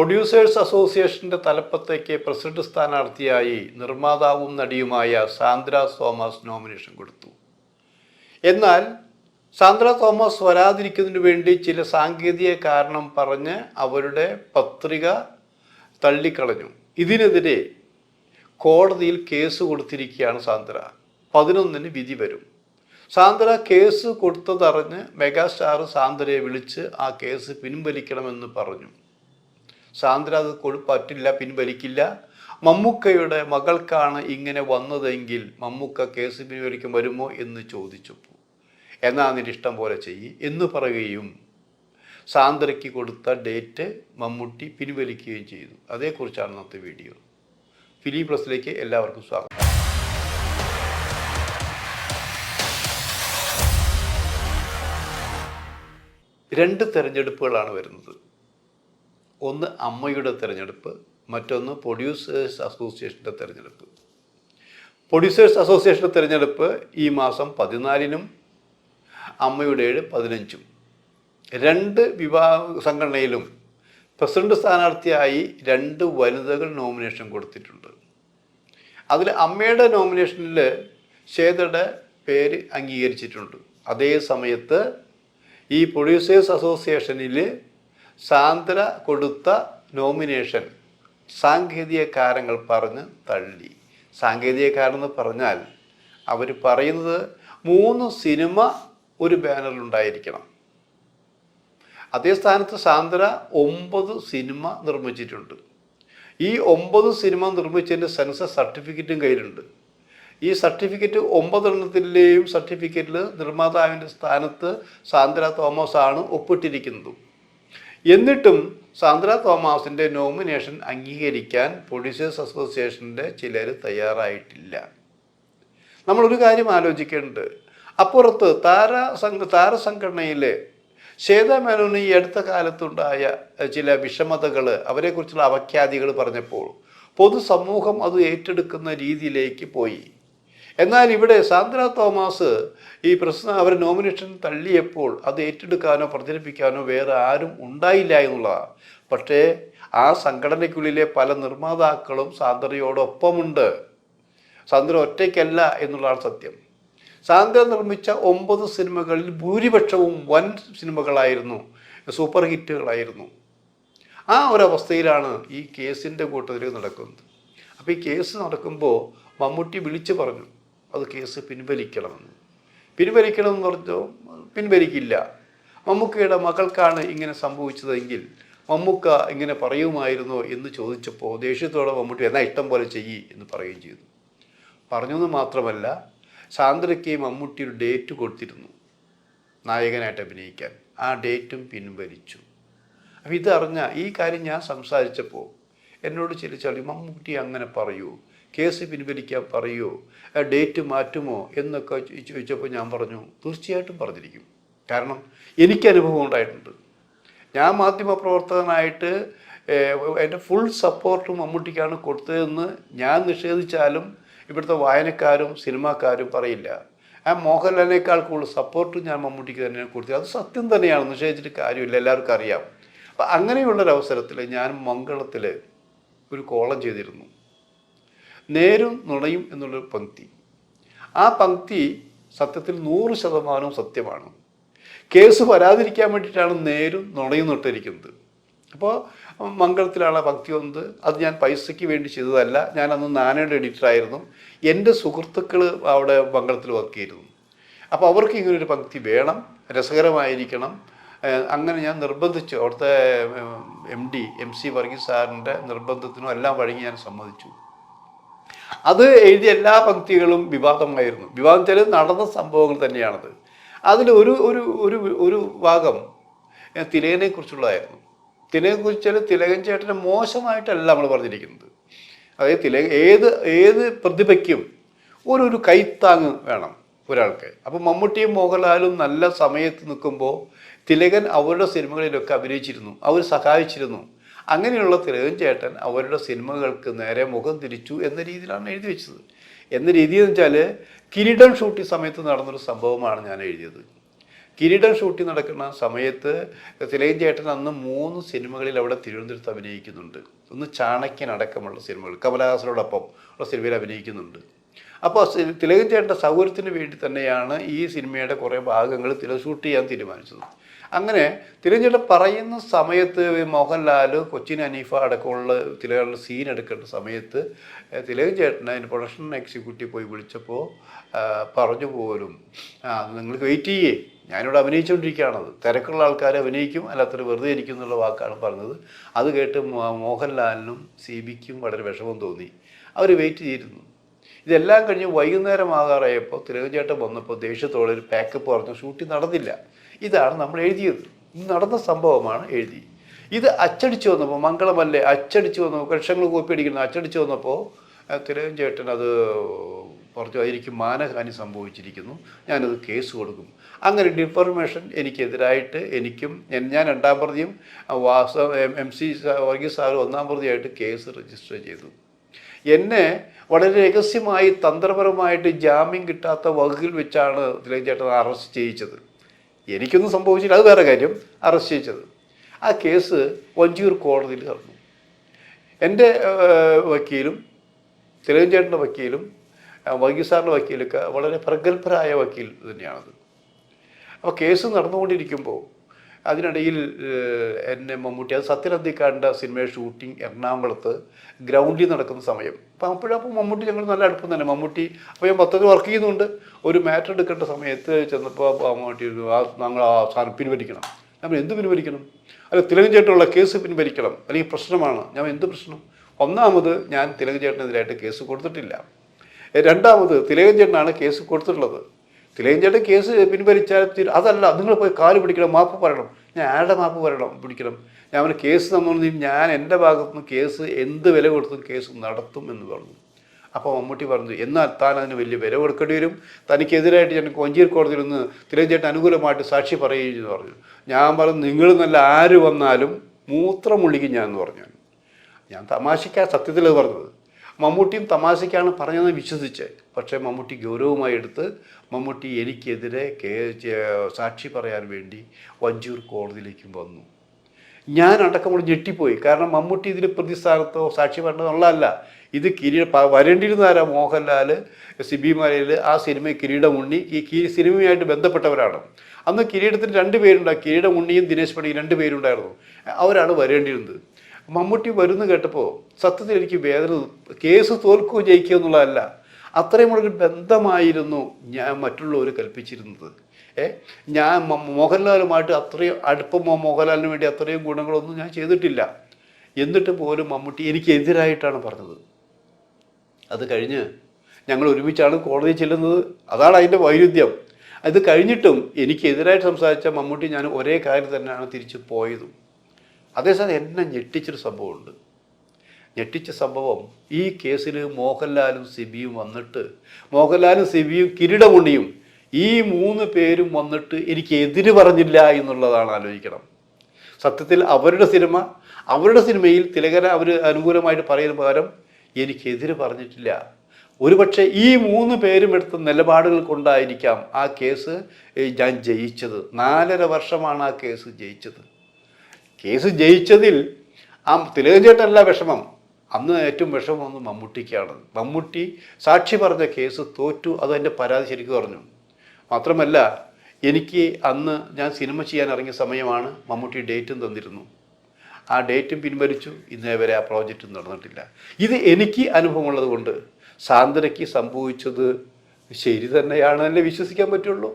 Producers അസോസിയേഷന്റെ തലപ്പത്തേക്ക് president സ്ഥാനാർത്ഥിയായി നിർമ്മാതാവും നടിയുമായ സാന്ദ്ര തോമസ് നോമിനേഷൻ കൊടുത്തു. എന്നാൽ സാന്ദ്ര തോമസ് വരാതിരിക്കുന്നതിന് വേണ്ടി ചില സാങ്കേതിക കാരണം പറഞ്ഞ് അവരുടെ പത്രിക തള്ളിക്കളഞ്ഞു. ഇതിനെതിരെ കോടതിയിൽ കേസ് കൊടുത്തിരിക്കുകയാണ് സാന്ദ്ര. പതിനൊന്നിന് വിധി വരും. സാന്ദ്ര കേസ് കൊടുത്തതറിഞ്ഞ് മെഗാസ്റ്റാർ സാന്ദ്രയെ വിളിച്ച് ആ കേസ് പിൻവലിക്കണമെന്ന് പറഞ്ഞു. സാന്ദ്ര അത് പറ്റില്ല പിൻവലിക്കില്ല. മമ്മൂക്കയുടെ മകൾക്കാണ് ഇങ്ങനെ വന്നതെങ്കിൽ മമ്മൂക്ക കേസ് പിൻവലിക്കാൻ വരുമോ എന്ന് ചോദിച്ചപ്പോൾ എന്നാ ഇഷ്ടം പോലെ ചെയ്യ് എന്ന് പറയുകയും സാന്ദ്രയ്ക്ക് കൊടുത്ത ഡേറ്റ് മമ്മൂട്ടി പിൻവലിക്കുകയും ചെയ്തു. അതേക്കുറിച്ചാണ് ഇന്നത്തെ വീഡിയോ. ഫിലി പ്ലസിലേക്ക് എല്ലാവർക്കും സ്വാഗതം. രണ്ട് തെരഞ്ഞെടുപ്പുകളാണ് വരുന്നത്. ഒന്ന് അമ്മയുടെ തിരഞ്ഞെടുപ്പ് മറ്റൊന്ന് പ്രൊഡ്യൂസേഴ്സ് അസോസിയേഷന്റെ തിരഞ്ഞെടുപ്പ്. പ്രൊഡ്യൂസേഴ്സ് അസോസിയേഷന്റെ തിരഞ്ഞെടുപ്പ് ഈ മാസം പതിനാലിനും അമ്മയുടെ ഏഴ് പതിനഞ്ചും. രണ്ട് വിഭാഗ സംഘടനയിലും പ്രസിഡന്റ് സ്ഥാനാർത്ഥിയായി രണ്ട് വനിതകൾ നോമിനേഷൻ കൊടുത്തിട്ടുണ്ട്. അതിൽ അമ്മയുടെ നോമിനേഷനിൽ ശ്വേതയുടെ പേര് അംഗീകരിച്ചിട്ടുണ്ട്. അതേ സമയത്ത് ഈ പ്രൊഡ്യൂസേഴ്സ് അസോസിയേഷനിൽ സാന്ദ്ര കൊടുത്ത നോമിനേഷൻ സാങ്കേതിക കാരണങ്ങൾ പറഞ്ഞ് തള്ളി. സാങ്കേതിക കാരണം എന്ന് പറഞ്ഞാൽ അവർ പറയുന്നത് മൂന്ന് സിനിമ ഒരു ബാനറിൽ ഉണ്ടായിരിക്കണം. അതേ സ്ഥാനത്ത് സാന്ദ്ര ഒമ്പത് സിനിമ നിർമ്മിച്ചിട്ടുണ്ട്. ഈ ഒമ്പത് സിനിമ നിർമ്മിച്ചതിന്റെ സെൻസസ് സർട്ടിഫിക്കറ്റും കയ്യിലുണ്ട്. ഈ സർട്ടിഫിക്കറ്റ് ഒമ്പതെണ്ണത്തിലെയും സർട്ടിഫിക്കറ്റിൽ നിർമ്മാതാവിന്റെ സ്ഥാനത്ത് സാന്ദ്ര തോമസ് ആണ് ഒപ്പിട്ടിരിക്കുന്നത്. എന്നിട്ടും സാന്ദ്ര തോമസിന്റെ നോമിനേഷൻ അംഗീകരിക്കാൻ പൊളിസേഴ്സ് അസോസിയേഷന്റെ ചിലർ തയ്യാറായിട്ടില്ല. നമ്മളൊരു കാര്യം ആലോചിക്കേണ്ടത്. അപ്പുറത്ത് താര സംഘ താരസംഘടനയിലെ ശ്വേത മേനോന് ഈ അടുത്ത കാലത്തുണ്ടായ ചില വിഷമതകൾ അവരെക്കുറിച്ചുള്ള അവഖ്യാതികൾ പറഞ്ഞപ്പോൾ പൊതുസമൂഹം അത് ഏറ്റെടുക്കുന്ന രീതിയിലേക്ക് പോയി. എന്നാൽ ഇവിടെ സാന്ദ്ര തോമസ് ഈ പ്രശ്നം അവർ നോമിനേഷൻ തള്ളിയപ്പോൾ അത് ഏറ്റെടുക്കാനോ പ്രചരിപ്പിക്കാനോ വേറെ ആരും ഉണ്ടായില്ല എന്നുള്ളതാണ്. പക്ഷേ ആ സംഘടനയ്ക്കുള്ളിലെ പല നിർമ്മാതാക്കളും സാന്ദ്രയോടൊപ്പമുണ്ട്. സാന്ദ്ര ഒറ്റയ്ക്കല്ല എന്നുള്ളതാണ് സത്യം. സാന്ദ്ര നിർമ്മിച്ച ഒമ്പത് സിനിമകളിൽ ഭൂരിപക്ഷവും വൻ സിനിമകളായിരുന്നു സൂപ്പർ ഹിറ്റുകളായിരുന്നു. ആ ഒരവസ്ഥയിലാണ് ഈ കേസിന്റെ കൂട്ടത്തിൽ നടക്കുന്നത്. അപ്പോൾ ഈ കേസ് നടക്കുമ്പോൾ മമ്മൂട്ടി വിളിച്ചു പറഞ്ഞു അത് കേസ് പിൻവലിക്കണമെന്ന് പിൻവലിക്കണമെന്ന് പറഞ്ഞോ? പിൻവലിക്കില്ല. മമ്മൂക്കയുടെ മകൾക്കാണ് ഇങ്ങനെ സംഭവിച്ചതെങ്കിൽ മമ്മൂക്ക ഇങ്ങനെ പറയുമായിരുന്നോ എന്ന് ചോദിച്ചപ്പോൾ ദേഷ്യത്തോടെ മമ്മൂട്ടി എന്നാൽ ഇഷ്ടം പോലെ ചെയ്യി എന്ന് പറയുകയും ചെയ്തു. പറഞ്ഞെന്ന് മാത്രമല്ല സാന്ദ്രയ്ക്ക് മമ്മൂട്ടി ഒരു ഡേറ്റ് കൊടുത്തിരുന്നു നായകനായിട്ട് അഭിനയിക്കാൻ. ആ ഡേറ്റും പിൻവലിച്ചു. അപ്പം ഇതറിഞ്ഞ ഈ കാര്യം ഞാൻ സംസാരിച്ചപ്പോൾ എന്നോട് ചില മമ്മൂട്ടി അങ്ങനെ പറയൂ. കേസ് പിൻവലിക്കാൻ പറയുമോ ഡേറ്റ് മാറ്റുമോ? എന്നൊക്കെ ചോദിച്ചപ്പോൾ ഞാൻ പറഞ്ഞു തീർച്ചയായിട്ടും പറഞ്ഞിരിക്കും. കാരണം എനിക്ക് അനുഭവം ഉണ്ടായിട്ടുണ്ട്. ഞാൻ മാധ്യമപ്രവർത്തകനായിട്ട് എന്റെ ഫുൾ സപ്പോർട്ട് മമ്മൂട്ടിക്കാണ് കൊടുത്തതെന്ന് ഞാൻ നിഷേധിച്ചാലും ഇവിടുത്തെ വായനക്കാരും സിനിമാക്കാരും പറയില്ല. ആ മോഹൻലാലിനേക്കാൾ കൂടുതൽ സപ്പോർട്ട് ഞാൻ മമ്മൂട്ടിക്ക് തന്നെ കൊടുത്തത്. അത് സത്യം തന്നെയാണ്. നിഷേധിച്ചിട്ട് കാര്യമില്ല. എല്ലാവർക്കും അറിയാം. അപ്പം അങ്ങനെയുള്ളൊരവസരത്തിൽ ഞാൻ മംഗളത്തിൽ ഒരു കോളം ചെയ്തിരുന്നു. നേരും നുണയും എന്നുള്ളൊരു പങ്ക്തി. ആ പങ്ക്തി സത്യത്തിൽ നൂറ് ശതമാനവും സത്യമാണ്. കേസ് വരാതിരിക്കാൻ വേണ്ടിയിട്ടാണ് നേരും നുണയും തൊട്ടിരിക്കുന്നത് അപ്പോൾ മംഗളത്തിലാണ് പങ്ക്തി വന്നത്. അത് ഞാൻ പൈസയ്ക്ക് വേണ്ടി ചെയ്തതല്ല. ഞാൻ അന്ന് നാനയുടെ എഡിറ്ററായിരുന്നു. എന്റെ സുഹൃത്തുക്കൾ അവിടെ മംഗളത്തിൽ വർക്ക് ചെയ്തിരുന്നു. അപ്പോൾ അവർക്ക് ഇങ്ങനൊരു പങ്ക്തി വേണം രസകരമായിരിക്കണം. അങ്ങനെ ഞാൻ നിർബന്ധിച്ചു. അവിടുത്തെ M D M C Varghese സാറിന്റെ നിർബന്ധത്തിനും എല്ലാം വഴങ്ങി ഞാൻ സമ്മതിച്ചു. അത് എഴുതിയ എല്ലാ പങ്ക്തികളും വിവാദമായിരുന്നു. വിവാദം ചില നടന്ന സംഭവങ്ങൾ തന്നെയാണത്. അതിൽ ഒരു ഒരു ഒരു ഒരു ഭാഗം തിലകനെ കുറിച്ചുള്ളതായിരുന്നു. തിലകനെ കുറിച്ചാൽ തിലകൻ ചേട്ടനെ മോശമായിട്ടല്ല നമ്മൾ പറഞ്ഞിരിക്കുന്നത്. അതായത് തിലക ഏത് ഏത് പ്രതിഭയ്ക്കും ഒരു ഒരു കൈത്താങ് വേണം ഒരാൾക്ക്. അപ്പോൾ മമ്മൂട്ടിയും മോഹൻലാലും നല്ല സമയത്ത് നിൽക്കുമ്പോൾ തിലകൻ അവരുടെ സിനിമകളിലൊക്കെ അഭിനയിച്ചിരുന്നു. അവർ സഹായിച്ചിരുന്നു. അങ്ങനെയുള്ള തിലകൻ ചേട്ടൻ അവരുടെ സിനിമകൾക്ക് നേരെ മുഖം തിരിച്ചു എന്ന രീതിയിലാണ് എഴുതി വെച്ചത്. എന്ന രീതി എന്ന് വെച്ചാൽ കിരീടം ഷൂട്ടി സമയത്ത് നടന്നൊരു സംഭവമാണ് ഞാൻ എഴുതിയത്. കിരീടം ഷൂട്ടി നടക്കുന്ന സമയത്ത് തിലകൻ ചേട്ടൻ അന്ന് മൂന്ന് സിനിമകളിൽ അവിടെ തിരുവനന്തപുരത്ത് അഭിനയിക്കുന്നുണ്ട്. ഒന്ന് ചാണക്യൻ അടക്കമുള്ള സിനിമകൾ കമലഹാസനോടൊപ്പം ഉള്ള സിനിമയിൽ അഭിനയിക്കുന്നുണ്ട്. അപ്പോൾ തിലകൻ ചേട്ടന്റെ സൗകര്യത്തിന് വേണ്ടി തന്നെയാണ് ഈ സിനിമയുടെ കുറേ ഭാഗങ്ങൾ തില ഷൂട്ട് ചെയ്യാൻ തീരുമാനിച്ചത്. അങ്ങനെ തിലകൻ പറയുന്ന സമയത്ത് മോഹൻലാൽ കൊച്ചിൻ അനീഫ അടക്കമുള്ള തിലകളുടെ സീൻ എടുക്കേണ്ട സമയത്ത് തിലകൻ ചേട്ടൻ അതിന്റെ പ്രൊഡക്ഷൻ എക്സിക്യൂട്ടീവ് പോയി വിളിച്ചപ്പോൾ പറഞ്ഞു പോലും ആ നിങ്ങൾക്ക് വെയിറ്റ് ചെയ്യേ. ഞാനിവിടെ അഭിനയിച്ചുകൊണ്ടിരിക്കുകയാണത് തിരക്കുള്ള ആൾക്കാർ അഭിനയിക്കും അല്ലാത്തൊരു വെറുതെ ഇരിക്കും എന്നുള്ള വാക്കാണ് പറഞ്ഞത്. അത് കേട്ട് മോഹൻലാലിനും സി ബിക്കും വളരെ വിഷമം തോന്നി. അവർ വെയിറ്റ് ചെയ്തിരുന്നു. ഇതെല്ലാം കഴിഞ്ഞ് വൈകുന്നേരമാകാറായപ്പോൾ തിലകചേട്ടൻ വന്നപ്പോൾ ദേഷ്യത്തോടെ ഒരു പാക്കപ്പ് പറഞ്ഞു ഷൂട്ടിംഗ് നടന്നില്ല. ഇതാണ് നമ്മൾ എഴുതിയത്. നടന്ന സംഭവമാണ് എഴുതി. ഇത് അച്ചടിച്ചു വന്നപ്പോൾ മംഗളമല്ലേ അച്ചടിച്ചു വന്നപ്പോൾ ലക്ഷങ്ങൾ കോപ്പി അടിക്കുന്നു അച്ചടിച്ചു വന്നപ്പോൾ തിലകൻ ചേട്ടൻ അത് പറഞ്ഞു എനിക്ക് മാനഹാനി സംഭവിച്ചിരിക്കുന്നു. ഞാനത് കേസ് കൊടുക്കും. അങ്ങനെ ഡിഫർമേഷൻ എനിക്കെതിരായിട്ട് എനിക്കും ഞാൻ രണ്ടാം പ്രതിയും വാസ എം സി വർഗീസ് സാർ ഒന്നാം പ്രതിയായിട്ട് കേസ് രജിസ്റ്റർ ചെയ്തു. എന്നെ വളരെ രഹസ്യമായി തന്ത്രപരമായിട്ട് ജാമ്യം കിട്ടാത്ത വകുപ്പിൽ വെച്ചാണ് തിലകൻ ചേട്ടൻ അറസ്റ്റ് ചെയ്യിച്ചത്. എനിക്കൊന്നും സംഭവിച്ചില്ല. അത് വേറെ കാര്യം. അറസ്റ്റ് ചെയ്യിച്ചത്. ആ കേസ് വഞ്ചിയൂർ കോടതിയിൽ നടന്നു എന്റെ വക്കീലും തിലകൻ ചേട്ടന്റെ വക്കീലും വൈകി വർഗീസ് സാറിന്റെ വക്കീലൊക്കെ വളരെ പ്രഗത്ഭരായ വക്കീൽ തന്നെയാണത്. അപ്പോൾ കേസ് നടന്നുകൊണ്ടിരിക്കുമ്പോൾ അതിനിടയിൽ എന്നെ മമ്മൂട്ടി അത് സത്യനന്ദിക്കാടിന്റെ സിനിമയുടെ ഷൂട്ടിംഗ് എറണാകുളത്ത് ഗ്രൗണ്ടിൽ നടക്കുന്ന സമയം. അപ്പം അപ്പോഴപ്പോൾ മമ്മൂട്ടി ഞങ്ങൾ നല്ല അടുപ്പം തന്നെ. മമ്മൂട്ടി അപ്പോൾ ഞാൻ പദ്ധതി വർക്ക് ചെയ്യുന്നുണ്ട്. ഒരു മാറ്റർ എടുക്കേണ്ട സമയത്ത് ചെന്നപ്പോൾ മമ്മൂട്ടി ആ ഞങ്ങൾ ആ സാധനം പിൻവലിക്കണം. നമ്മൾ എന്ത് പിൻവലിക്കണം? അല്ല തിലകൻ ചേട്ടനുള്ള കേസ് പിൻവലിക്കണം. അല്ലെങ്കിൽ പ്രശ്നമാണ്. ഞാൻ എന്ത് പ്രശ്നം? ഒന്നാമത് ഞാൻ തിലകൻ ചേട്ടനെതിരായിട്ട് കേസ് കൊടുത്തിട്ടില്ല. രണ്ടാമത് തിലകൻ ചേട്ടനാണ് കേസ് കൊടുത്തിട്ടുള്ളത്. തിലകൻ ചേട്ടൻ കേസ് പിൻവലിച്ചാൽ തീരും അതല്ല നിങ്ങൾ പോയി കാൽ പിടിക്കണം മാപ്പ് പറയണം. ഞാൻ ആരുടെ മാപ്പ് പറയണം? പിടിക്കണം. ഞാൻ അവന് കേസ് തന്നു ഞാൻ എന്റെ ഭാഗത്തു നിന്ന് കേസ് എന്ത് വില കൊടുത്തും കേസ് നടത്തും എന്ന് പറഞ്ഞു. അപ്പോൾ മമ്മൂട്ടി പറഞ്ഞു എന്നാൽ താൻ അതിന് വലിയ വില കൊടുക്കേണ്ടി വരും. തനിക്കെതിരായിട്ട് ഞാൻ കൊഞ്ചീർ കോടതിയിൽ നിന്ന് തിലേഞ്ചേട്ടൻ അനുകൂലമായിട്ട് സാക്ഷി പറയുകയും ചെയ്തു പറഞ്ഞു. ഞാൻ പറഞ്ഞു നിങ്ങൾ നല്ല ആര് വന്നാലും മൂത്രമുള്ളിക്കും ഞാൻ എന്ന് പറഞ്ഞു. ഞാൻ തമാശയ്ക്കാ സത്യത്തിൽ പറഞ്ഞത്. മമ്മൂട്ടിയും തമാശയ്ക്കാണ് പറഞ്ഞതെന്ന് വിശ്വസിച്ച്. പക്ഷേ മമ്മൂട്ടി ഗൗരവമായി എടുത്ത് മമ്മൂട്ടി എനിക്കെതിരെ കേ സാക്ഷി പറയാൻ വേണ്ടി വഞ്ചൂർ കോടതിയിലേക്കും വന്നു. ഞാൻ അടക്കമുള്ള ഞെട്ടിപ്പോയി. കാരണം മമ്മൂട്ടി ഇതിൽ പ്രതിസ്ഥാനത്തോ സാക്ഷി പറഞ്ഞതെന്നുള്ളതല്ല. ഇത് കിരീട വരേണ്ടിയിരുന്ന ആരാ? മോഹൻലാൽ സിബി മലയിൽ ആ സിനിമ കിരീടമുണ്ണി ഈ കി സിനിമയുമായിട്ട് ബന്ധപ്പെട്ടവരാണ്. അന്ന് കിരീടത്തിന് രണ്ട് പേരുണ്ടായി കിരീടം ഉണ്ണിയും ദിനേശ് പണിയും രണ്ട് പേരുണ്ടായിരുന്നു. അവരാണ് വരേണ്ടിയിരുന്നത്. മമ്മൂട്ടി വരുന്നു കേട്ടപ്പോൾ സത്യത്തിൽ എനിക്ക് വേദന കേസ് തോൽക്കുകയോ ജയിക്കുക എന്നുള്ളതല്ല. അത്രയുമുള്ളൊരു ബന്ധമായിരുന്നു ഞാൻ മറ്റുള്ളവർ കൽപ്പിച്ചിരുന്നത്. ഏ? ഞാൻ മോഹൻലാലുമായിട്ട് അത്രയും അടുപ്പം മോഹൻലാലിന് വേണ്ടി അത്രയും ഗുണങ്ങളൊന്നും ഞാൻ ചെയ്തിട്ടില്ല. എന്നിട്ട് പോലും മമ്മൂട്ടി എനിക്കെതിരായിട്ടാണ് പറഞ്ഞത്. അത് കഴിഞ്ഞ് ഞങ്ങൾ ഒരുമിച്ചാണ് കോടതിയിൽ ചെല്ലുന്നത്. അതാണ് അതിന്റെ വൈരുദ്ധ്യം. അത് കഴിഞ്ഞിട്ടും എനിക്കെതിരായിട്ട് സംസാരിച്ച മമ്മൂട്ടി ഞാൻ ഒരേ കാര്യം തന്നെയാണ് തിരിച്ചു പോയതും. അതേസമയം എന്നെ ഞെട്ടിച്ചൊരു സംഭവമുണ്ട്. ഞെട്ടിച്ച സംഭവം ഈ കേസിൽ മോഹൻലാലും സിബിയും വന്നിട്ട് മോഹൻലാലും സിബിയും കിരീടമുണ്ണിയും ഈ മൂന്ന് പേരും വന്നിട്ട് എനിക്ക് എതിര് പറഞ്ഞില്ല എന്നുള്ളതാണ് ആലോചിക്കണം. സത്യത്തിൽ അവരുടെ സിനിമ അവരുടെ സിനിമയിൽ തിലകന അവർ അനുകൂലമായിട്ട് പറയുന്ന പകരം എനിക്കെതിര് പറഞ്ഞിട്ടില്ല. ഒരുപക്ഷെ ഈ മൂന്ന് പേരും എടുത്ത നിലപാടുകൾ കൊണ്ടായിരിക്കാം ആ കേസ് ഞാൻ ജയിച്ചത്. നാലര വർഷമാണ് ആ കേസ് ജയിച്ചത്. കേസ് ജയിച്ചതിൽ ആ തിലകൻ ചേട്ടനല്ല വിഷമം. അന്ന് ഏറ്റവും വിഷമം ഒന്ന് മമ്മൂട്ടിക്കാണ്. മമ്മൂട്ടി സാക്ഷി പറഞ്ഞ കേസ് തോറ്റു അത് എന്റെ പരാതി ശരിക്കും പറഞ്ഞു. മാത്രമല്ല എനിക്ക് അന്ന് ഞാൻ സിനിമ ചെയ്യാൻ ഇറങ്ങിയ സമയമാണ് മമ്മൂട്ടി ഡേറ്റും തന്നിരുന്നു. ആ ഡേറ്റും പിൻവലിച്ചു. ഇന്നേ വരെ ആ പ്രോജക്റ്റ് നടന്നിട്ടില്ല. ഇത് എനിക്ക് അനുഭവമുള്ളത് കൊണ്ട് സാന്ദ്രയ്ക്ക് സംഭവിച്ചത് ശരി തന്നെയാണെന്നല്ലേ വിശ്വസിക്കാൻ പറ്റുള്ളൂ.